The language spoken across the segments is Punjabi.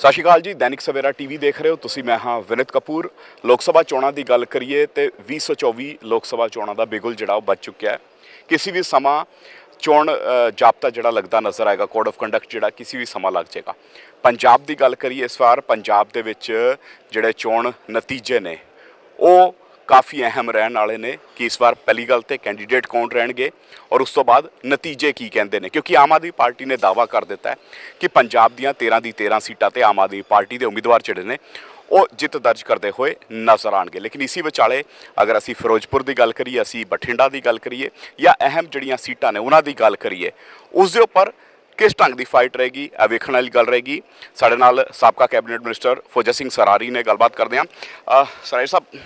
ਸਤਿ ਸ਼੍ਰੀ ਅਕਾਲ ਜੀ ਦੈਨਿਕ ਸਵੇਰਾ ਟੀਵੀ ਦੇਖ ਰਹੇ ਹੋ ਤੁਸੀਂ ਮੈਂ ਹਾਂ ਵਿਨਿਤ ਕਪੂਰ। ਲੋਕ ਸਭਾ ਚੋਣਾਂ ਦੀ ਗੱਲ ਕਰੀਏ ਤੇ 2024 ਲੋਕ ਸਭਾ ਚੋਣਾਂ ਦਾ ਬਿਗੁਲ ਜਿਹੜਾ ਉਹ ਬਚ ਚੁੱਕਿਆ ਹੈ। ਕਿਸੇ ਵੀ ਸਮਾਂ ਚੋਣ ਅ, ਜਾਬਤਾ ਜਿਹੜਾ ਲੱਗਦਾ ਨਜ਼ਰ ਆਏਗਾ ਕੋਡ ਆਫ ਕੰਡਕਟ ਜਿਹੜਾ ਕਿਸੇ ਵੀ ਸਮਾਂ ਲੱਗ ਜਾਏਗਾ। ਪੰਜਾਬ ਦੀ ਗੱਲ ਕਰੀਏ ਇਸ ਵਾਰ ਪੰਜਾਬ ਦੇ ਵਿੱਚ ਜਿਹੜੇ ਚੋਣ ਨਤੀਜੇ ਨੇ ਉਹ ਕਾਫੀ ਅਹਿਮ ਰਹਿਣ ਵਾਲੇ ਨੇ ਕਿ ਇਸ ਵਾਰ ਪਹਿਲੀ ਗੱਲ ਤੇ ਕੈਂਡੀਡੇਟ ਕੌਣ ਰਹਿਣਗੇ ਔਰ ਉਸ ਤੋਂ ਬਾਅਦ ਨਤੀਜੇ ਕੀ ਕਹਿੰਦੇ ਨੇ, ਕਿਉਂਕਿ ਆਮ ਆਦਮੀ ਪਾਰਟੀ ਨੇ ਦਾਵਾ ਕਰ ਦਿੱਤਾ ਹੈ ਕਿ ਪੰਜਾਬ ਦੀਆਂ 13 ਦੀ 13 ਸੀਟਾਂ ਤੇ ਆਮ ਆਦਮੀ ਪਾਰਟੀ ਦੇ ਉਮੀਦਵਾਰ ਜਿਹੜੇ ਨੇ, ਉਹ ਜਿੱਤ ਦਰਜ ਕਰਦੇ ਹੋਏ ਨਜ਼ਰ ਆਣਗੇ ਲੇਕਿਨ ਇਸੇ ਵਿਚਾਲੇ ਅਗਰ ਅਸੀਂ ਫਿਰੋਜ਼ਪੁਰ ਦੀ ਗੱਲ ਕਰੀਏ, ਅਸੀਂ ਬਠਿੰਡਾ ਦੀ ਗੱਲ ਕਰੀਏ ਜਾਂ ਅਹਿਮ ਜਿਹੜੀਆਂ ਸੀਟਾਂ ਨੇ ਉਹਨਾਂ ਦੀ ਗੱਲ ਕਰੀਏ, ਉਸ ਦੇ ਉੱਪਰ ਕਿਸ ਢੰਗ ਦੀ ਫਾਈਟ ਰਹੇਗੀ, ਇਹ ਵੇਖਣ ਵਾਲੀ ਗੱਲ ਰਹੇਗੀ। ਸਾਡੇ ਨਾਲ ਸਾਬਕਾ ਕੈਬਨਿਟ ਮਿਨਿਸਟਰ ਫੌਜਾ ਸਿੰਘ ਸਰਾਰੀ ਨੇ ਗੱਲਬਾਤ ਕਰਦੇ ਹਾਂ। ਸਰਾਰੀ ਸਾਹਿਬ,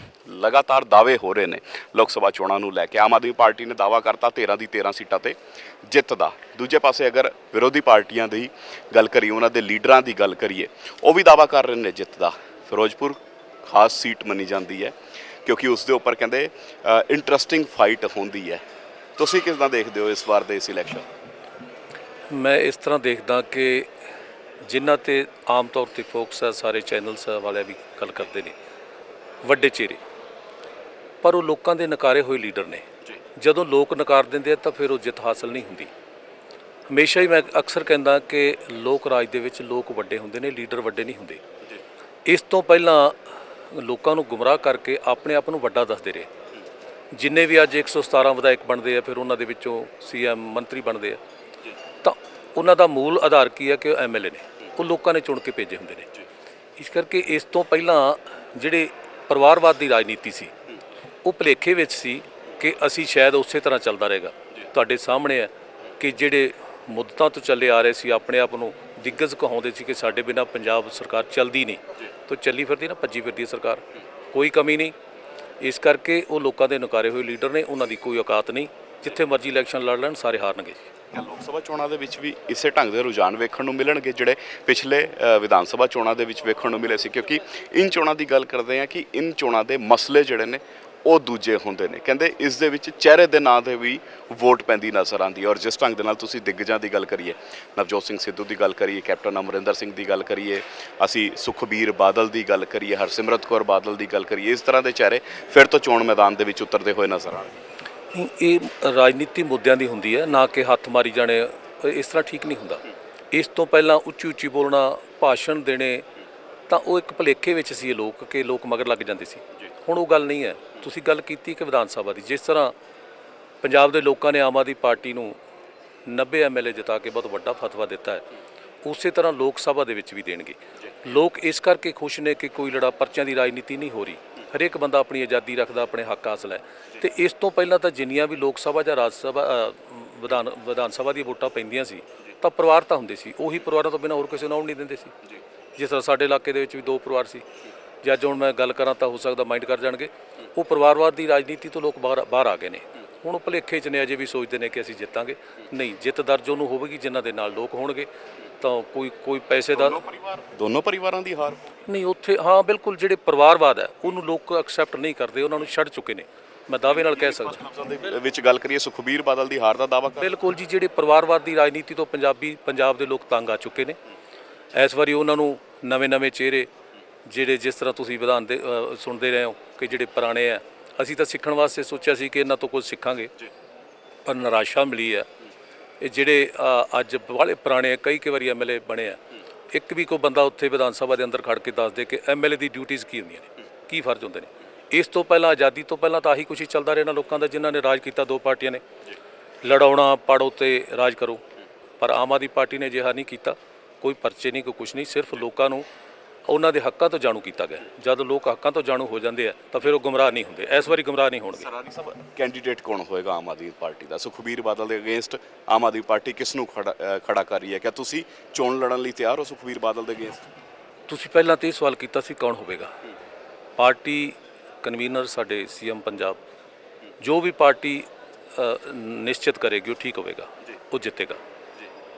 ਲਗਾਤਾਰ ਦਾਅਵੇ ਹੋ ਰਹੇ ਨੇ ਲੋਕ ਸਭਾ ਚੋਣਾਂ ਨੂੰ ਲੈ ਕੇ। ਆਮ ਆਦਮੀ ਪਾਰਟੀ ਨੇ ਦਾਵਾ ਕਰਤਾ 13 ਦੀ 13 ਸੀਟਾਂ ਤੇ ਜਿੱਤ ਦਾ। ਦੂਜੇ ਪਾਸੇ ਅਗਰ ਵਿਰੋਧੀ ਪਾਰਟੀਆਂ ਦੀ ਗੱਲ ਕਰੀਏ, ਉਹਨਾਂ ਦੇ ਲੀਡਰਾਂ ਦੀ ਗੱਲ ਕਰੀਏ, ਉਹ ਵੀ ਦਾਵਾ ਕਰ ਰਹੇ ਨੇ ਜਿੱਤ ਦਾ। ਫਿਰੋਜ਼ਪੁਰ ਖਾਸ ਸੀਟ ਮੰਨੀ ਜਾਂਦੀ ਹੈ, ਕਿਉਂਕਿ ਉਸ ਦੇ ਉੱਪਰ ਕਹਿੰਦੇ ਇੰਟਰਸਟਿੰਗ ਫਾਈਟ ਹੁੰਦੀ ਹੈ। ਤੁਸੀਂ ਕਿਸ ਤਰ੍ਹਾਂ ਦੇਖਦੇ ਹੋ ਇਸ ਵਾਰ ਦੇ ਇਸ ਇਲੈਕਸ਼ਨ ਮੈਂ ਇਸ ਤਰ੍ਹਾਂ ਦੇਖਦਾ ਕਿ ਜਿਨ੍ਹਾਂ ਤੇ ਆਮ ਤੌਰ ਤੇ ਫੋਕਸ ਹੈ ਸਾਰੇ ਚੈਨਲਸ ਵਾਲੇ ਵੀ ਗੱਲ ਕਰਦੇ ਨੇ। ਵੱਡੇ ਚਿਹਰੇ। ਪਰ ਉਹ ਲੋਕਾਂ ਦੇ ਨਕਾਰੇ ਹੋਏ ਲੀਡਰ ਨੇ। ਜਦੋਂ ਲੋਕ ਨਕਾਰ ਦਿੰਦੇ ਆ ਤਾਂ ਫਿਰ ਉਹ ਜਿੱਤ ਹਾਸਲ ਨਹੀਂ ਹੁੰਦੀ। ਹਮੇਸ਼ਾ ਹੀ ਮੈਂ ਅਕਸਰ ਕਹਿੰਦਾ ਕਿ ਲੋਕ ਰਾਜ ਦੇ ਵਿੱਚ ਲੋਕ ਵੱਡੇ ਹੁੰਦੇ ਨੇ ਲੀਡਰ ਵੱਡੇ ਨਹੀਂ ਹੁੰਦੇ। ਇਸ ਤੋਂ ਪਹਿਲਾਂ ਲੋਕਾਂ ਨੂੰ ਗੁੰਮਰਾਹ ਕਰਕੇ ਆਪਣੇ ਆਪ ਨੂੰ ਵੱਡਾ ਦੱਸਦੇ ਰਹੇ। ਜਿੰਨੇ ਵੀ ਅੱਜ 117 ਵਿਧਾਇਕ ਬਣਦੇ ਆ ਫਿਰ ਉਹਨਾਂ ਦੇ ਵਿੱਚੋਂ ਸੀਐਮ ਮੰਤਰੀ ਬਣਦੇ ਆ। ਉਹਨਾਂ ਦਾ ਮੂਲ ਆਧਾਰ ਕੀ ਹੈ ਕਿ ਉਹ ਐਮਐਲਏ ਨੇ? ਉਹ ਲੋਕਾਂ ਨੇ ਚੁਣ ਕੇ ਭੇਜੇ ਹੁੰਦੇ ਨੇ। ਇਸ ਕਰਕੇ ਇਸ ਤੋਂ ਪਹਿਲਾਂ ਜਿਹੜੇ ਪਰਿਵਾਰਵਾਦ ਦੀ ਰਾਜਨੀਤੀ ਸੀ, ਉਹ ਭਲੇਖੇ ਵਿੱਚ ਸੀ ਕਿ ਅਸੀਂ ਸ਼ਾਇਦ ਉਸੇ ਤਰ੍ਹਾਂ ਚੱਲਦਾ ਰਹੇਗਾ। ਤੁਹਾਡੇ ਸਾਹਮਣੇ ਹੈ ਕਿ ਜਿਹੜੇ ਮੁੱਦਤਾਂ ਤੋਂ ਚੱਲੇ ਆ ਰਹੇ ਸੀ, ਆਪਣੇ ਆਪ ਨੂੰ ਦਿੱਗਜ ਕਹਾਉਂਦੇ ਸੀ ਕਿ ਸਾਡੇ ਬਿਨਾ ਪੰਜਾਬ ਸਰਕਾਰ ਚੱਲਦੀ ਨਹੀਂ। ਤਾਂ ਚੱਲੀ ਫਿਰਦੀ ਨਾ, ਭੱਜੀ ਫਿਰਦੀ ਸਰਕਾਰ। ਕੋਈ ਕਮੀ ਨਹੀਂ। ਇਸ ਕਰਕੇ ਉਹ ਲੋਕਾਂ ਦੇ ਨਕਾਰੇ ਹੋਏ ਲੀਡਰ ਨੇ, ਉਹਨਾਂ ਦੀ ਕੋਈ ਔਕਾਤ ਨਹੀਂ। ਜਿੱਥੇ ਮਰਜ਼ੀ ਇਲੈਕਸ਼ਨ ਲੜ ਲੈਣ, ਸਾਰੇ ਹਾਰਨਗੇ ਜੀ ਲੋਕ ਸਭਾ ਚੋਣਾਂ ਦੇ ਵਿੱਚ ਵੀ ਇਸੇ ਢੰਗ ਦੇ ਰੁਝਾਨ ਵੇਖਣ ਨੂੰ ਮਿਲਣਗੇ, ਜਿਹੜੇ ਪਿਛਲੇ ਵਿਧਾਨ ਸਭਾ ਚੋਣਾਂ ਦੇ ਵਿੱਚ ਵੇਖਣ ਨੂੰ ਮਿਲੇ ਸੀ। ਕਿਉਂਕਿ ਇਨ ਚੋਣਾਂ ਦੀ ਗੱਲ ਕਰਦੇ ਆ ਕਿ ਇਨ ਚੋਣਾਂ ਦੇ ਮਸਲੇ ਜਿਹੜੇ ਨੇ, ਉਹ ਦੂਜੇ ਹੁੰਦੇ ਨੇ। ਕਹਿੰਦੇ ਇਸ ਦੇ ਵਿੱਚ ਚਿਹਰੇ ਦੇ ਨਾਂ ਤੇ ਵੀ ਵੋਟ ਪੈਂਦੀ ਨਜ਼ਰ ਆਉਂਦੀ ਹੈ। ਔਰ ਜਿਸ ਢੰਗ ਦੇ ਨਾਲ ਤੁਸੀਂ ਦਿੱਗਜਾਂ ਦੀ ਗੱਲ ਕਰੀਏ, ਨਵਜੋਤ ਸਿੰਘ ਸਿੱਧੂ ਦੀ ਗੱਲ ਕਰੀਏ, ਕੈਪਟਨ ਅਮਰਿੰਦਰ ਸਿੰਘ ਦੀ ਗੱਲ ਕਰੀਏ, ਅਸੀਂ ਸੁਖਬੀਰ ਬਾਦਲ ਦੀ ਗੱਲ ਕਰੀਏ, ਹਰਸਿਮਰਤ ਕੌਰ ਬਾਦਲ ਦੀ ਗੱਲ ਕਰੀਏ, ਇਸ ਤਰ੍ਹਾਂ ਦੇ ਚਿਹਰੇ ਫਿਰ ਤੋਂ ਚੋਣ ਮੈਦਾਨ ਦੇ ਵਿੱਚ ਉਤਰਦੇ ਹੋਏ ਨਜ਼ਰ ਆਉਣਗੇ। ਇਹ ਰਾਜਨੀਤੀ ਮੁੱਦਿਆਂ ਦੀ ਹੁੰਦੀ ਹੈ ਨਾ ਕਿ ਹੱਥ ਮਾਰੀ ਜਾਣੇ ਇਸ ਤਰ੍ਹਾਂ ਠੀਕ ਨਹੀਂ ਹੁੰਦਾ। ਇਸ ਤੋਂ ਪਹਿਲਾਂ ਉੱਚੀ ਉੱਚੀ ਬੋਲਣਾ ਭਾਸ਼ਣ ਦੇਣੇ ਤਾਂ ਉਹ ਇੱਕ ਭਲੇਖੇ ਵਿੱਚ ਸੀ ਇਹ ਲੋਕ ਕਿ ਲੋਕ ਮਗਰ ਲੱਗ ਜਾਂਦੇ ਸੀ। ਹੁਣ ਉਹ ਗੱਲ ਨਹੀਂ ਹੈ। ਤੁਸੀਂ ਗੱਲ ਕੀਤੀ ਕਿ ਵਿਧਾਨ ਸਭਾ ਦੀ ਜਿਸ ਤਰ੍ਹਾਂ ਪੰਜਾਬ ਦੇ ਲੋਕਾਂ ਨੇ ਆਮ ਆਦਮੀ ਪਾਰਟੀ ਨੂੰ 90 ਐਮਐਲਏ ਜਿਤਾ ਕੇ ਬਹੁਤ ਵੱਡਾ ਫਤਵਾ ਦਿੱਤਾ ਹੈ ਉਸੇ ਤਰ੍ਹਾਂ ਲੋਕ ਸਭਾ ਦੇ ਵਿੱਚ ਵੀ ਦੇਣਗੇ। ਲੋਕ ਇਸ ਕਰਕੇ ਖੁਸ਼ ਨੇ ਕਿ ਕੋਈ ਲੜਾ ਪਰਚਿਆਂ ਦੀ ਰਾਜਨੀਤੀ ਨਹੀਂ ਹੋ ਰਹੀ। ਹਰੇਕ ਬੰਦਾ ਆਪਣੀ ਆਜ਼ਾਦੀ ਰੱਖਦਾ ਆਪਣੇ ਹੱਕ ਹਾਸਲ ਹੈ। ਤੇ ਇਸ ਤੋਂ ਪਹਿਲਾਂ ਤਾਂ ਜਿੰਨੀਆਂ ਵੀ ਲੋਕ ਸਭਾ ਜਾਂ ਰਾਜ ਸਭਾ ਵਿਧਾਨ ਵਿਧਾਨ ਸਭਾ ਦੀਆਂ ਵੋਟਾਂ ਪੈਂਦੀਆਂ ਸੀ ਤਾਂ ਪਰਿਵਾਰ ਤਾਂ ਹੁੰਦੇ ਸੀ। ਉਹੀ ਪਰਿਵਾਰਾਂ ਤੋਂ ਬਿਨਾਂ ਹੋਰ ਕਿਸੇ ਨੂੰ ਆਉਣ ਨਹੀਂ ਦਿੰਦੇ ਸੀ। ਜਿਸ ਤਰ੍ਹਾਂ ਸਾਡੇ ਇਲਾਕੇ ਦੇ ਵਿੱਚ ਵੀ ਦੋ ਪਰਿਵਾਰ ਸੀ। ਜੇ ਅੱਜ ਹੁਣ ਮੈਂ ਗੱਲ ਕਰਾਂ ਤਾਂ ਹੋ ਸਕਦਾ ਮਾਈਂਡ ਕਰ ਜਾਣਗੇ। ਉਹ ਪਰਿਵਾਰਵਾਦ ਦੀ ਰਾਜਨੀਤੀ ਤੋਂ ਲੋਕ ਬਾਹਰ ਬਾਹਰ ਆ ਗਏ ਨੇ। ਹੁਣ ਉਹ ਭੁਲੇਖੇ 'ਚ ਨੇ ਅਜੇ ਵੀ ਸੋਚਦੇ ਨੇ ਕਿ ਅਸੀਂ ਜਿੱਤਾਂਗੇ। ਨਹੀਂ ਜਿੱਤ ਦਰਜ ਉਹਨੂੰ ਹੋਵੇਗੀ ਜਿਨ੍ਹਾਂ ਦੇ ਨਾਲ ਲੋਕ ਹੋਣਗੇ। ਤਾਂ ਕੋਈ ਕੋਈ ਪੈਸੇ ਦਾ ਪਰਿਵਾਰ ਦੋਨੋਂ ਪਰਿਵਾਰਾਂ ਦੀ ਹਾਰ। ਨਹੀਂ ਉੱਥੇ ਹਾਂ ਬਿਲਕੁਲ ਜਿਹੜੇ ਪਰਿਵਾਰਵਾਦ ਹੈ ਉਹਨੂੰ ਲੋਕ ਐਕਸੈਪਟ ਨਹੀਂ ਕਰਦੇ ਉਹਨਾਂ ਨੂੰ ਛੱਡ ਚੁੱਕੇ ਨੇ। ਮੈਂ ਦਾਅਵੇ ਨਾਲ ਕਹਿ ਸਕਦਾ। ਦੇ ਵਿੱਚ ਗੱਲ ਕਰੀਏ ਸੁਖਬੀਰ ਬਾਦਲ ਦੀ ਹਾਰ ਦਾ ਕਰ ਬਿਲਕੁਲ ਜੀ ਜਿਹੜੇ ਪਰਿਵਾਰਵਾਦ ਦੀ ਰਾਜਨੀਤੀ ਤੋਂ ਪੰਜਾਬੀ ਪੰਜਾਬ ਦੇ ਲੋਕ ਤੰਗ ਆ ਚੁੱਕੇ ਨੇ। ਇਸ ਵਾਰੀ ਉਹਨਾਂ ਨੂੰ ਨਵੇਂ-ਨਵੇਂ ਚਿਹਰੇ ਜਿਹੜੇ ਜਿਸ ਤਰ੍ਹਾਂ ਤੁਸੀਂ ਵਿਧਾਨ ਦੇ ਅ, ਸੁਣਦੇ ਰਹੇ ਹੋ ਕਿ ਜਿਹੜੇ ਪੁਰਾਣੇ ਆ ਅਸੀਂ ਤਾਂ ਸਿੱਖਣ ਵਾਸਤੇ ਸੋਚਿਆ ਸੀ ਕਿ ਇਹਨਾਂ ਤੋਂ ਕੁਝ ਸਿੱਖਾਂਗੇ। ਪਰ ਨਿਰਾਸ਼ਾ ਮਿਲੀ ਹੈ। ਇਹ ਜਿਹੜੇ ਅੱਜ ਵਾਲੇ ਪੁਰਾਣੇ ਕਈ ਕਈ ਵਾਰੀ ਐਮਐਲਏ ਬਣੇ ਆ। ਇੱਕ ਵੀ ਕੋਈ ਬੰਦਾ ਉੱਥੇ ਵਿਧਾਨ ਸਭਾ ਦੇ ਅੰਦਰ ਖੜ ਕੇ ਦੱਸ ਦੇ ਕਿ ਐਮਐਲਏ ਦੀ ਡਿਊਟੀਆਂ ਕੀ ਹੁੰਦੀਆਂ ਨੇ, ਕੀ ਫਰਜ਼ ਹੁੰਦੇ ਨੇ। ਇਸ ਤੋਂ ਪਹਿਲਾਂ, ਆਜ਼ਾਦੀ ਤੋਂ ਪਹਿਲਾਂ ਤਾਂ ਆਹੀ ਕੁਛ ਹੀ ਚੱਲਦਾ ਰਿਹਾ ਨਾ ਲੋਕਾਂ ਦਾ ਜਿਨ੍ਹਾਂ ਨੇ ਰਾਜ ਕੀਤਾ, ਦੋ ਪਾਰਟੀਆਂ ਨੇ। ਲੜਾਉਣਾ ਪਾੜੋ ਤੇ ਰਾਜ ਕਰੋ। ਪਰ ਆਮ ਆਦਮੀ ਪਾਰਟੀ ਨੇ ਅਜਿਹਾ ਨਹੀਂ ਕੀਤਾ। ਕੋਈ ਪਰਚੇ ਨਹੀਂ, ਕੋਈ ਕੁਛ ਨਹੀਂ, ਸਿਰਫ ਲੋਕਾਂ ਨੂੰ ਉਹਨਾਂ ਦੇ ਹੱਕਾਂ ਤੋਂ ਜਾਣੂ ਕੀਤਾ ਗਿਆ। ਜਦ ਲੋਕ ਹੱਕਾਂ ਤੋਂ ਜਾਣੂ ਹੋ ਜਾਂਦੇ ਆ ਤਾਂ ਫਿਰ ਉਹ ਗੁੰਮਰਾਹ ਨਹੀਂ ਹੁੰਦੇ। ਇਸ ਵਾਰੀ ਗੁੰਮਰਾਹ ਨਹੀਂ ਹੋਣਗੇ। ਸਾਹਿਬ ਕੈਂਡੀਡੇਟ ਕੌਣ ਹੋਏਗਾ ਆਮ ਆਦਮੀ ਪਾਰਟੀ ਦਾ? ਸੁਖਬੀਰ ਬਾਦਲ ਦੇ ਅਗੇਂਸਟ ਆਮ ਆਦਮੀ ਪਾਰਟੀ ਕਿਸ ਨੂੰ ਖੜਾ ਕਰ ਰਹੀ ਹੈ? ਕਿਆ ਤੁਸੀਂ ਚੋਣ ਲੜਨ ਲਈ ਤਿਆਰ ਹੋ ਸੁਖਬੀਰ ਬਾਦਲ ਦੇ ਅਗੇਂਸਟ? ਤੁਸੀਂ ਪਹਿਲਾਂ ਤੇ ਇਹ ਸਵਾਲ ਕੀਤਾ ਸੀ ਕੌਣ ਹੋਵੇਗਾ। ਪਾਰਟੀ ਕਨਵੀਨਰ ਸਾਡੇ ਸੀਐਮ ਪੰਜਾਬ। ਜੋ ਵੀ ਪਾਰਟੀ ਨਿਸ਼ਚਿਤ ਕਰੇਗੀ ਉਹ ਠੀਕ ਹੋਵੇਗਾ। ਉਹ ਜਿੱਤੇਗਾ।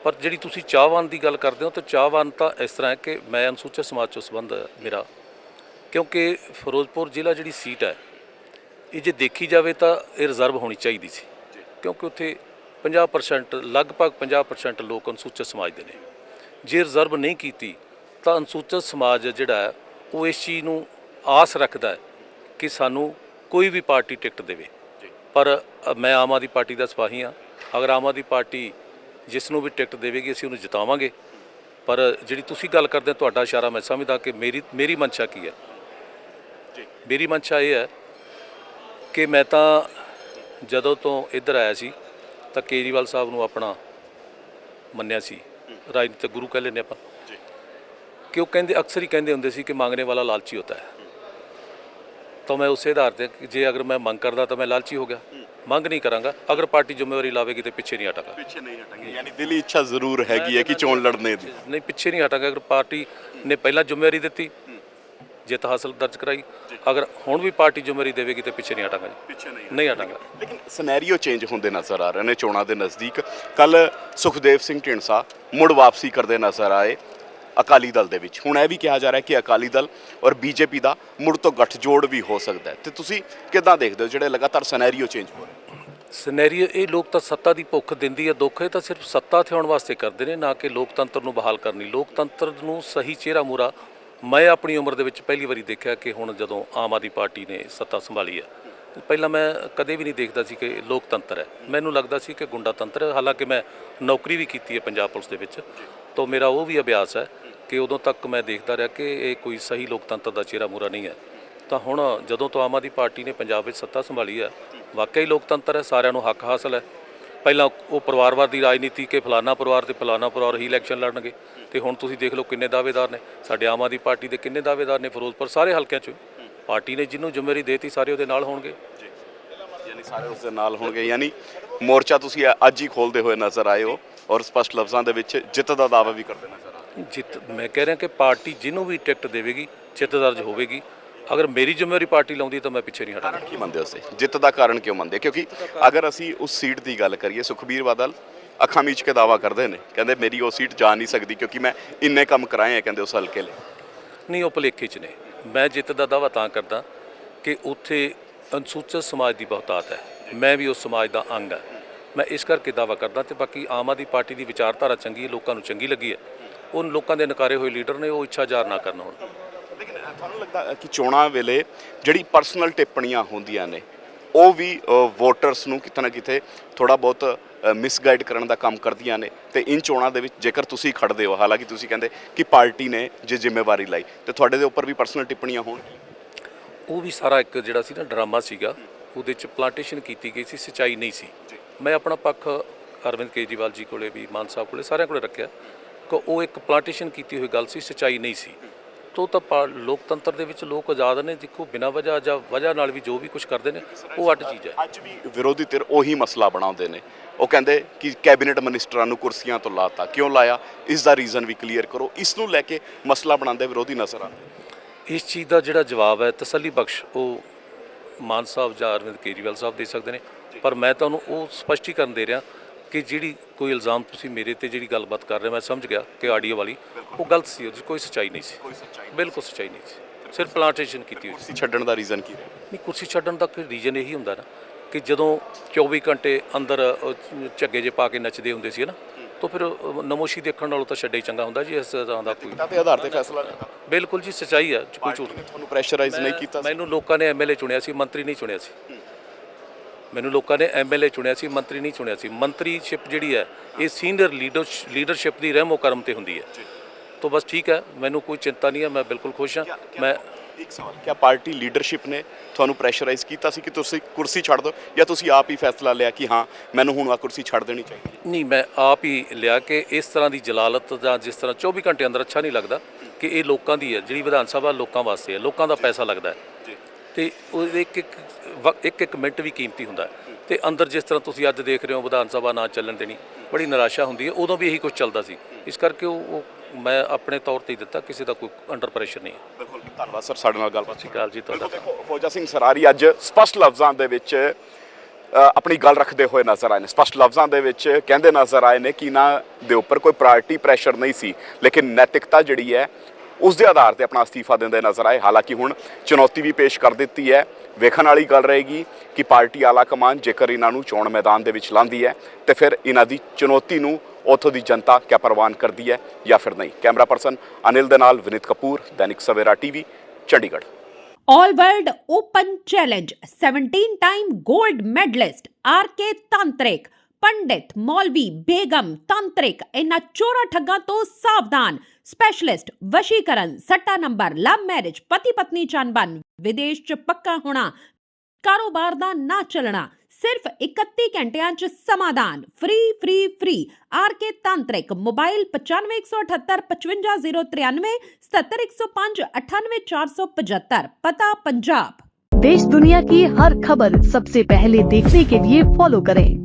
ਪਰ ਜਿਹੜੀ ਤੁਸੀਂ ਚਾਹਵਾਨ ਦੀ ਗੱਲ ਕਰਦੇ ਹੋ ਤਾਂ ਚਾਹਵਾਨ ਤਾਂ ਇਸ ਤਰ੍ਹਾਂ ਹੈ ਕਿ ਮੈਂ ਅਨੁਸੂਚਿਤ ਸਮਾਜ ਤੋਂ ਸੰਬੰਧ ਹੈ ਮੇਰਾ ਕਿਉਂਕਿ ਫਿਰੋਜ਼ਪੁਰ ਜ਼ਿਲ੍ਹਾ ਜਿਹੜੀ ਸੀਟ ਹੈ ਇਹ ਜੇ ਦੇਖੀ ਜਾਵੇ ਤਾਂ ਇਹ ਰਿਜ਼ਰਵ ਹੋਣੀ ਚਾਹੀਦੀ ਸੀ। ਕਿਉਂਕਿ ਉੱਥੇ 50% ਲਗਭਗ 50% ਲੋਕ ਅਨੁਸੂਚਿਤ ਸਮਾਜ ਦੇ ਨੇ। ਜੇ ਰਿਜ਼ਰਵ ਨਹੀਂ ਕੀਤੀ ਤਾਂ ਅਨੁਸੂਚਿਤ ਸਮਾਜ ਜਿਹੜਾ ਹੈ ਉਹ ਇਸ ਚੀਜ਼ ਨੂੰ ਆਸ ਰੱਖਦਾ ਹੈ ਕਿ ਸਾਨੂੰ ਕੋਈ ਵੀ ਪਾਰਟੀ ਟਿਕਟ ਦੇਵੇ। ਪਰ ਮੈਂ ਆਮ ਆਦਮੀ ਪਾਰਟੀ ਦਾ ਸਿਪਾਹੀ ਹਾਂ। ਅਗਰ ਆਮ ਆਦਮੀ ਪਾਰਟੀ ਜਿਸ ਨੂੰ ਵੀ ਟਿਕਟ ਦੇਵੇਗੀ ਅਸੀਂ ਉਹਨੂੰ ਜਿਤਾਵਾਂਗੇ। ਪਰ ਜਿਹੜੀ ਤੁਸੀਂ ਗੱਲ ਕਰਦੇ ਹੋ ਤੁਹਾਡਾ ਇਸ਼ਾਰਾ ਮੈਂ ਸਮਝਦਾ ਕਿ ਮੇਰੀ ਮੇਰੀ ਮਨਸ਼ਾ ਕੀ ਹੈ? ਮੇਰੀ ਮਨਸ਼ਾ ਇਹ ਹੈ ਕਿ ਮੈਂ ਤਾਂ ਜਦੋਂ ਤੋਂ ਇੱਧਰ ਆਇਆ ਸੀ ਤਾਂ ਕੇਜਰੀਵਾਲ ਸਾਹਿਬ ਨੂੰ ਆਪਣਾ ਮੰਨਿਆ ਸੀ। ਰਾਜਨੀਤਿਕ ਗੁਰੂ ਕਹਿ ਲੈਂਦੇ ਆਪਾਂ। ਕਿ ਉਹ ਕਹਿੰਦੇ ਅਕਸਰ ਹੀ ਕਹਿੰਦੇ ਹੁੰਦੇ ਸੀ ਕਿ ਮੰਗਣੇ ਵਾਲਾ ਲਾਲਚੀ ਹੁੰਦਾ ਹੈ। ਤਾਂ ਮੈਂ ਉਸੇ ਆਧਾਰ ਤੇ ਜੇ ਅਗਰ ਮੈਂ ਮੰਗ ਕਰਦਾ ਤਾਂ ਮੈਂ ਲਾਲਚੀ ਹੋ ਗਿਆ। ਮੰਗ ਨਹੀਂ ਕਰਾਂਗਾ। ਅਗਰ ਪਾਰਟੀ ਜ਼ਿੰਮੇਵਾਰੀ ਲਾਵੇਗੀ ਤੇ ਪਿੱਛੇ ਨਹੀਂ ਹਟਾਂਗਾ। ਪਿੱਛੇ ਨਹੀਂ ਹਟਾਂਗੇ ਯਾਨੀ ਦਿਲੀ ਇੱਛਾ ਜ਼ਰੂਰ ਹੈਗੀ ਹੈ ਕਿ ਚੋਣ ਲੜਨੇ ਦੀ। ਨਹੀਂ ਪਿੱਛੇ ਨਹੀਂ ਹਟਾਂਗਾ। ਅਗਰ ਪਾਰਟੀ ਨੇ ਪਹਿਲਾਂ ਜ਼ਿੰਮੇਵਾਰੀ ਦਿੱਤੀ ਜਿੱਤ ਹਾਸਲ ਦਰਜ ਕਰਾਈ। ਅਗਰ ਹੁਣ ਵੀ ਪਾਰਟੀ ਜ਼ਿੰਮੇਵਾਰੀ ਦੇਵੇਗੀ ਤੇ ਪਿੱਛੇ ਨਹੀਂ ਹਟਾਂਗਾ ਜੀ। ਪਿੱਛੇ ਨਹੀਂ ਨਹੀਂ ਹਟਾਂਗਾ। ਲੇਕਿਨ ਸਿਨੈਰੀਓ ਚੇਂਜ ਹੁੰਦੇ ਨਜ਼ਰ ਆ ਰਹੇ ਨੇ ਚੋਣਾਂ ਦੇ ਨਜ਼ਦੀਕ। ਕੱਲ ਸੁਖਦੇਵ ਸਿੰਘ ਢੀਂਡਸਾ ਮੁੜ ਵਾਪਸੀ ਕਰਦੇ ਨਜ਼ਰ ਆਏ ਅਕਾਲੀ ਦਲ ਦੇ ਵਿੱਚ। ਹੁਣ ਇਹ ਵੀ ਕਿਹਾ ਜਾ ਰਿਹਾ ਕਿ ਅਕਾਲੀ ਦਲ ਔਰ ਬੀਜੇਪੀ ਦਾ ਮੁੜ ਤੋਂ ਗੱਠਜੋੜ ਵੀ ਹੋ ਸਕਦਾ ਹੈ। ਤੇ ਤੁਸੀਂ ਕਿੱਦਾਂ ਦੇਖਦੇ ਹੋ ਜਿਹੜੇ ਲਗਾਤਾਰ ਸਿਨੈਰੀਓ ਚੇਂਜ ਹੋ ਰਹੇ ਸਿਨੈਰੀਓ ਇਹ ਲੋਕ ਤਾਂ ਸੱਤਾ ਦੀ ਭੁੱਖ ਦਿੰਦੀ ਹੈ ਦੁੱਖ ਇਹ ਤਾਂ ਸਿਰਫ ਸੱਤਾ ਥਿਆਉਣ ਵਾਸਤੇ ਕਰਦੇ ਨੇ, ਨਾ ਕਿ ਲੋਕਤੰਤਰ ਨੂੰ ਬਹਾਲ ਕਰਨੀ। ਲੋਕਤੰਤਰ ਨੂੰ ਸਹੀ ਚਿਹਰਾ ਮੂਰਾ ਮੈਂ ਆਪਣੀ ਉਮਰ ਦੇ ਵਿੱਚ ਪਹਿਲੀ ਵਾਰੀ ਦੇਖਿਆ ਕਿ ਹੁਣ ਜਦੋਂ ਆਮ ਆਦਮੀ ਪਾਰਟੀ ਨੇ ਸੱਤਾ ਸੰਭਾਲੀ ਹੈ ਪਹਿਲਾਂ ਮੈਂ ਕਦੇ ਵੀ ਨਹੀਂ ਦੇਖਦਾ ਸੀ ਕਿ ਲੋਕਤੰਤਰ ਹੈ। ਮੈਨੂੰ ਲੱਗਦਾ ਸੀ ਕਿ ਗੁੰਡਾਤੰਤਰ ਹੈ, ਹਾਲਾਂਕਿ ਮੈਂ ਨੌਕਰੀ ਵੀ ਕੀਤੀ ਹੈ ਪੰਜਾਬ ਪੁਲਿਸ ਦੇ ਵਿੱਚ, ਤਾਂ ਮੇਰਾ ਉਹ ਵੀ ਅਭਿਆਸ ਹੈ ਕਿ ਉਦੋਂ ਤੱਕ ਮੈਂ ਦੇਖਦਾ ਰਿਹਾ ਕਿ ਇਹ ਕੋਈ ਸਹੀ ਲੋਕਤੰਤਰ ਦਾ ਚਿਹਰਾ ਮੂਰਾ ਨਹੀਂ ਹੈ। ਤਾਂ ਹੁਣ ਜਦੋਂ ਤੋਂ ਆਮ ਆਦਮੀ ਪਾਰਟੀ ਨੇ ਪੰਜਾਬ ਵਿੱਚ ਸੱਤਾ ਸੰਭਾਲੀ ਹੈ ਵਾਕਈ ਲੋਕਤੰਤਰ ਹੈ ਸਾਰਿਆਂ ਨੂੰ ਹੱਕ ਹਾਸਲ ਹੈ। ਪਹਿਲਾਂ ਉਹ ਪਰਿਵਾਰਵਾਦ ਦੀ ਰਾਜਨੀਤੀ ਕਿ ਫਲਾਨਾ ਪਰਿਵਾਰ ਤੇ ਫਲਾਨਾ ਪਰਿਵਾਰ ਹੀ ਇਲੈਕਸ਼ਨ ਲੜਨਗੇ। ਤੇ ਹੁਣ ਤੁਸੀਂ ਦੇਖ ਲਓ ਕਿੰਨੇ ਦਾਅਵੇਦਾਰ ਨੇ। ਸਾਡੇ ਆਮ ਆਦਮੀ ਪਾਰਟੀ ਦੇ ਕਿੰਨੇ ਦਾਅਵੇਦਾਰ ਨੇ ਫਿਰੋਜ਼ਪੁਰ ਸਾਰੇ ਹਲਕਿਆਂ 'ਚ। ਪਾਰਟੀ ਨੇ ਜਿਹਨੂੰ ਜ਼ਿੰਮੇਵਾਰੀ ਦੇਤੀ ਸਾਰੇ ਉਹਦੇ ਨਾਲ ਹੋਣਗੇ। ਯਾਨੀ ਸਾਰੇ ਉਸ ਦੇ ਨਾਲ ਹੋਣਗੇ। ਯਾਨੀ ਮੋਰਚਾ ਤੁਸੀਂ ਅੱਜ ਹੀ ਖੋਲਦੇ ਹੋਏ ਨਜ਼ਰ ਆਏ ਹੋ ਔਰ ਸਪਸ਼ਟ ਲਫ਼ਜ਼ਾਂ ਦੇ ਵਿੱਚ ਜਿੱਤ ਦਾ ਦਾਅਵਾ ਵੀ ਕਰਦੇ ਨਜ਼ਰ ਆ। ਜਿੱਤ ਮੈਂ ਕਹਿ ਰਿਹਾ ਕਿ ਪਾਰਟੀ ਜਿਹਨੂੰ ਵੀ ਟਿਕਟ ਦੇਵੇਗੀ ਜਿੱਤ ਦਰਜ ਹੋਵੇਗੀ ਅਗਰ ਮੇਰੀ ਜ਼ਿੰਮੇਵਾਰੀ ਪਾਰਟੀ ਲਾਉਂਦੀ ਤਾਂ ਮੈਂ ਪਿੱਛੇ ਨਹੀਂ ਹਟਾਂਗਾ ਕੀ ਮੰਨਦੇ ਹੋ ਤੁਸੀਂ? ਜਿੱਤ ਦਾ ਕਾਰਨ ਕਿਉਂ ਮੰਨਦੇ? ਕਿਉਂਕਿ ਅਗਰ ਅਸੀਂ ਉਸ ਸੀਟ ਦੀ ਗੱਲ ਕਰੀਏ ਸੁਖਬੀਰ ਬਾਦਲ ਅੱਖਾਂ ਮੀਚ ਕੇ ਦਾਵਾ ਕਰਦੇ ਨੇ। ਕਹਿੰਦੇ ਮੇਰੀ ਉਹ ਸੀਟ ਜਾ ਨਹੀਂ ਸਕਦੀ ਕਿਉਂਕਿ ਮੈਂ ਇੰਨੇ ਕੰਮ ਕਰਾਏ ਆ ਕਹਿੰਦੇ ਉਸ ਹਲਕੇ ਲਈ। ਨਹੀਂ ਉਹ ਭੁਲੇਖੇ 'ਚ ਨੇ। ਮੈਂ ਜਿੱਤ ਦਾ ਦਾਵਾ ਤਾਂ ਕਰਦਾ ਕਿ ਉੱਥੇ ਅਨੁਸੂਚਿਤ ਸਮਾਜ ਦੀ ਬਹੁਤਾਤ ਹੈ। ਮੈਂ ਵੀ ਉਸ ਸਮਾਜ ਦਾ ਅੰਗ ਹਾਂ। ਮੈਂ ਇਸ ਕਰਕੇ ਦਾਵਾ ਕਰਦਾ ਤੇ ਬਾਕੀ ਆਮ ਆਦਮੀ ਪਾਰਟੀ ਦੀ ਵਿਚਾਰਧਾਰਾ ਚੰਗੀ ਹੈ ਲੋਕਾਂ ਨੂੰ ਚੰਗੀ ਲੱਗੀ ਹੈ। ਉਹ ਲੋਕਾਂ ਦੇ ਨਕਾਰੇ ਹੋਏ ਲੀਡਰ ਨੇ ਉਹ ਇੱਛਾ ਜ਼ਾਹਰ ਨਾ ਕਰਨ ਹੁਣ। ਤੁਹਾਨੂੰ ਲੱਗਦਾ ਕਿ ਚੋਣਾਂ ਵੇਲੇ ਜਿਹੜੀ ਪਰਸਨਲ ਟਿੱਪਣੀਆਂ ਹੁੰਦੀਆਂ ਨੇ ਉਹ ਵੀ ਵੋਟਰਸ ਨੂੰ ਕਿਤੇ ਨਾ ਕਿਤੇ ਥੋੜਾ ਬਹੁਤ ਮਿਸਗਾਈਡ ਕਰਨ ਦਾ ਕੰਮ ਕਰਦੀਆਂ ਨੇ ਤੇ ਇਨ ਚੋਣਾਂ ਦੇ ਵਿੱਚ ਜੇਕਰ ਤੁਸੀਂ ਖੜਦੇ ਹੋ ਹਾਲਾਂਕਿ ਤੁਸੀਂ ਕਹਿੰਦੇ ਕਿ ਪਾਰਟੀ ਨੇ ਜੇ ਜ਼ਿੰਮੇਵਾਰੀ ਲਈ ਤੇ ਤੁਹਾਡੇ ਦੇ ਉੱਪਰ ਵੀ ਪਰਸਨਲ ਟਿੱਪਣੀਆਂ ਹੋਣ? ਉਹ ਵੀ ਸਾਰਾ ਇੱਕ ਜਿਹੜਾ ਸੀ ਨਾ ਡਰਾਮਾ ਸੀਗਾ ਉਹਦੇ ਚ ਪਲਾਂਟੇਸ਼ਨ ਕੀਤੀ ਗਈ ਸੀ ਸਚਾਈ ਨਹੀਂ ਸੀ। ਮੈਂ ਆਪਣਾ ਪੱਖ ਅਰਵਿੰਦ ਕੇਜਰੀਵਾਲ ਜੀ ਕੋਲੇ ਵੀ ਮਾਨ ਸਾਹਿਬ ਕੋਲੇ ਸਾਰਿਆਂ ਕੋਲੇ ਰੱਖਿਆ ਕਿ ਉਹ ਇੱਕ ਪਲਾਂਟੇਸ਼ਨ ਕੀਤੀ ਹੋਈ ਗੱਲ ਸੀ ਸਚਾਈ ਨਹੀਂ ਸੀ। ਤੋ ਤਾਂ ਪਾ- ਲੋਕਤੰਤਰ ਦੇ ਵਿੱਚ ਲੋਕ ਆਜ਼ਾਦ ਨੇ ਦੇਖੋ ਬਿਨਾਂ ਵਜ੍ਹਾ ਜਾਂ ਵਜ੍ਹਾ ਨਾਲ ਵੀ ਜੋ ਵੀ ਕੁਝ ਕਰਦੇ ਨੇ ਉਹ ਅੱਡ ਚੀਜ਼ ਹੈ। ਅੱਜ ਵੀ ਵਿਰੋਧੀ ਧਿਰ ਉਹੀ ਮਸਲਾ ਬਣਾਉਂਦੇ ਨੇ। ਉਹ ਕਹਿੰਦੇ ਕਿ ਕੈਬਨਿਟ ਮਿਨਿਸਟਰਾਂ ਨੂੰ ਕੁਰਸੀਆਂ ਤੋਂ ਲਾਤਾ। ਕਿਉਂ ਲਾਇਆ? ਇਸ ਦਾ ਰੀਜ਼ਨ ਵੀ ਕਲੀਅਰ ਕਰੋ। ਇਸ ਨੂੰ ਲੈ ਕੇ ਮਸਲਾ ਬਣਾਉਂਦੇ ਵਿਰੋਧੀ ਨਜ਼ਰ ਆਉਂਦੇ ਇਸ ਚੀਜ਼ ਦਾ ਜਿਹੜਾ ਜਵਾਬ ਹੈ ਤਸੱਲੀ ਬਖਸ਼ ਉਹ ਮਾਨ ਸਾਹਿਬ ਜਾਂ ਅਰਵਿੰਦ ਕੇਜਰੀਵਾਲ ਸਾਹਿਬ ਦੇ ਸਕਦੇ ਨੇ। ਪਰ ਮੈਂ ਤੁਹਾਨੂੰ ਉਹ ਸਪਸ਼ਟੀਕਰਨ ਦੇ ਰਿਹਾ ਕਿ ਜਿਹੜੀ ਕੋਈ ਇਲਜ਼ਾਮ ਤੁਸੀਂ ਮੇਰੇ ਤੇ ਜਿਹੜੀ ਗੱਲਬਾਤ ਕਰ ਰਹੇ ਹੋ, ਮੈਂ ਸਮਝ ਗਿਆ ਕਿ ਆਡੀਓ ਵਾਲੀ ਉਹ ਗਲਤ ਸੀ ਉਹਦੀ ਕੋਈ ਸੱਚਾਈ ਨਹੀਂ ਸੀ। ਕੋਈ ਸੱਚਾਈ ਬਿਲਕੁਲ ਸੱਚਾਈ ਨਹੀਂ ਸੀ। ਸਿਰਫ ਪਲਾਂਟੇਸ਼ਨ ਕੀਤੀ ਹੋਈ ਸੀ। ਕੁਰਸੀ ਛੱਡਣ ਦਾ ਰੀਜ਼ਨ ਕੀ ਰਿਹਾ? ਨਹੀਂ ਕੁਰਸੀ ਛੱਡਣ ਦਾ ਕੋਈ ਰੀਜਨ ਇਹੀ ਹੁੰਦਾ ਨਾ ਕਿ ਜਦੋਂ 24 ਘੰਟੇ ਅੰਦਰ ਝੱਗੇ ਜੇ ਪਾ ਕੇ ਨੱਚਦੇ ਹੁੰਦੇ ਸੀ ਨਾ ਤਾਂ ਫਿਰ ਅਹ, ਨਮੋਸ਼ੀ ਦੇਖਣ ਨਾਲੋਂ ਤਾਂ ਛੱਡੇ ਹੀ ਚੰਗਾ ਹੁੰਦਾ ਜੀ ਇਸ ਤਰ੍ਹਾਂ ਦਾ ਕੋਈ। ਤਾਂ ਤੇ ਆਧਾਰ ਤੇ ਫੈਸਲਾ ਲੈਣਾ। ਬਿਲਕੁਲ ਜੀ ਸੱਚਾਈ ਹੈ ਕੋਈ ਝੂਠ ਨਹੀਂ ਤੁਹਾਨੂੰ ਪ੍ਰੈਸ਼ਰਾਈਜ਼ ਨਹੀਂ ਕੀਤਾ ਸੀ? ਮੈਨੂੰ ਲੋਕਾਂ ਨੇ ਐਮਐਲਏ ਚੁਣਿਆ ਸੀ ਮੰਤਰੀ ਨਹੀਂ ਚੁਣਿਆ ਸੀ। ਮੈਨੂੰ ਲੋਕਾਂ ਨੇ ਐਮਐਲਏ ਚੁਣਿਆ ਸੀ ਮੰਤਰੀ ਨਹੀਂ ਚੁਣਿਆ ਸੀ। ਮੰਤਰੀਸ਼ਿਪ ਜਿਹੜੀ ਹੈ ਇਹ ਸੀਨੀਅਰ ਲੀਡਰਸ਼ਿਪ ਦੀ ਰਹਿਮੋ ਕਰਮ ਤੇ ਹੁੰਦੀ ਹੈ। ਤਾਂ ਬਸ ਠੀਕ ਹੈ ਮੈਨੂੰ ਕੋਈ ਚਿੰਤਾ ਨਹੀਂ ਹੈ ਮੈਂ ਬਿਲਕੁਲ ਖੁਸ਼ ਹਾਂ। ਮੈਂ ਇੱਕ ਸਵਾਲ ਕਿਆ ਪਾਰਟੀ ਲੀਡਰਸ਼ਿਪ ਨੇ ਤੁਹਾਨੂੰ ਪ੍ਰੈਸ਼ਰਾਈਜ਼ ਕੀਤਾ ਸੀ ਕਿ ਤੁਸੀਂ ਕੁਰਸੀ ਛੱਡ ਦਿਓ ਜਾਂ ਤੁਸੀਂ ਆਪ ਹੀ ਫੈਸਲਾ ਲਿਆ ਕਿ ਹਾਂ ਮੈਨੂੰ ਹੁਣ ਆ ਕੁਰਸੀ ਛੱਡ ਦੇਣੀ ਚਾਹੀਦੀ ਨਹੀਂ ਮੈਂ ਆਪ ਹੀ ਲਿਆ ਕਿ ਇਸ ਤਰ੍ਹਾਂ ਦੀ ਜਲਾਲਤ ਜਾਂ ਜਿਸ ਤਰ੍ਹਾਂ 24 ਘੰਟੇ ਅੰਦਰ ਅੱਛਾ ਨਹੀਂ ਲੱਗਦਾ ਕਿ ਇਹ ਲੋਕਾਂ ਦੀ ਹੈ ਜਿਹੜੀ ਵਿਧਾਨ ਸਭਾ ਲੋਕਾਂ ਵਾਸਤੇ ਹੈ ਲੋਕਾਂ ਦਾ ਪੈਸਾ ਲੱਗਦਾ ਹੈ। ਤੇ ਉਹ ਇੱਕ ਇੱਕ ਵਕ- ਇੱਕ ਇੱਕ ਮਿੰਟ ਵੀ ਕੀਮਤੀ ਹੁੰਦਾ ਹੈ। ਤੇ ਅੰਦਰ ਜਿਸ ਤਰ੍ਹਾਂ ਤੁਸੀਂ ਅੱਜ ਦੇਖ ਰਹੇ ਹੋ ਵਿਧਾਨ ਸਭਾ ਨਾ ਚੱਲਣ ਦੇਣੀ ਬੜੀ ਨਿਰਾਸ਼ਾ ਹੁੰਦੀ ਹੈ। ਉਦੋਂ ਵੀ ਇਹੀ ਕੁਝ ਚੱਲਦਾ ਸੀ। ਇਸ ਕਰਕੇ ਉਹ ਉਹ ਮੈਂ ਆਪਣੇ ਤੌਰ ਤੇ ਹੀ ਦਿੱਤਾ ਕਿਸੇ ਦਾ ਕੋਈ ਅੰਡਰ ਪ੍ਰੈਸ਼ਰ ਨਹੀਂ ਹੈ। ਬਿਲਕੁਲ ਧੰਨਵਾਦ ਸਰ ਸਾਡੇ ਨਾਲ ਗੱਲਬਾਤ ਸਤਿ ਸ਼੍ਰੀ ਅਕਾਲ ਜੀ ਤੁਹਾਡਾ ਬਿਲਕੁਲ ਦੇਖੋ ਫੌਜਾ ਸਿੰਘ ਸਰਾਰੀ ਅੱਜ ਸਪਸ਼ਟ ਲਫ਼ਜ਼ਾਂ ਦੇ ਵਿੱਚ ਅ, ਆਪਣੀ ਗੱਲ ਰੱਖਦੇ ਹੋਏ ਨਜ਼ਰ ਆਏ ਨੇ। ਸਪਸ਼ਟ ਲਫ਼ਜ਼ਾਂ ਦੇ ਵਿੱਚ ਕਹਿੰਦੇ ਨਜ਼ਰ ਆਏ ਨੇ ਕਿ ਨਾ ਦੇ ਉੱਪਰ ਕੋਈ ਪ੍ਰਾਇੋਰਟੀ ਪ੍ਰੈਸ਼ਰ ਨਹੀਂ ਸੀ। ਲੇਕਿਨ ਨੈਤਿਕਤਾ ਜਿਹੜੀ ਹੈ ਉਸ ਦੇ ਆਧਾਰ ਤੇ ਆਪਣਾ ਅਸਤੀਫਾ ਦਿੰਦੇ ਨਜ਼ਰ ਆਏ। ਹਾਲਾਂਕਿ ਹੁਣ ਚੁਣੌਤੀ ਵੀ ਪੇਸ਼ ਕਰ ਦਿੱਤੀ ਹੈ। ਵੇਖਣ ਵਾਲੀ ਗੱਲ ਰਹੇਗੀ ਕਿ ਪਾਰਟੀ ਆਲਾ ਕਮਾਨ ਜੇਕਰ ਇਹਨਾਂ ਨੂੰ ਚੋਣ ਮੈਦਾਨ ਦੇ ਵਿੱਚ ਲਾਂਦੀ ਹੈ, ਤੇ ਫਿਰ ਇਹਨਾਂ ਦੀ ਚੁਣੌਤੀ ਨੂੰ ਉੱਥੋਂ ਦੀ ਜਨਤਾ ਕਿਆ ਪ੍ਰਵਾਨ ਕਰਦੀ ਹੈ ਜਾਂ ਫਿਰ ਨਹੀਂ। ਕੈਮਰਾ ਪਰਸਨ ਅਨਿਲ ਦੇ ਨਾਲ Vineet Kapoor, Dainik Savera TV, Chandigarh. All World Open Challenge 17 time gold medalist RK Tantrik ਪੰਡਿਤ ਮੌਲਵੀ ਬੇਗਮ ਤੰਤਰਿਕ ਇਹਨਾਂ ਚੋਰਾ ਠੱਗਾਂ ਤੋਂ ਸਾਵਧਾਨ ਸਪੈਸ਼ਲਿਸਟ ਵਸ਼ੀਕਰਨ ਸੱਟਾ ਨੰਬਰ ਲਵ ਮੈਰਿਜ ਪਤੀ ਪਤਨੀ ਚੰਬਨ ਵਿਦੇਸ਼ ਚ ਪੱਕਾ ਹੋਣਾ ਕਾਰੋਬਾਰ ਦਾ ਨਾ ਚੱਲਣਾ ਸਿਰਫ 31 ਘੰਟਿਆਂ ਚ ਸਮਾਧਾਨ ਫ੍ਰੀ ਫ੍ਰੀ ਫ੍ਰੀ ਆਰਕੇ ਤਾਂਤਰਿਕ ਮੋਬਾਈਲ 9518755093 77105 98475 ਪਤਾ ਪੰਜਾਬ देश दुनिया की हर खबर सबसे पहले देखने के लिए फॉलो करें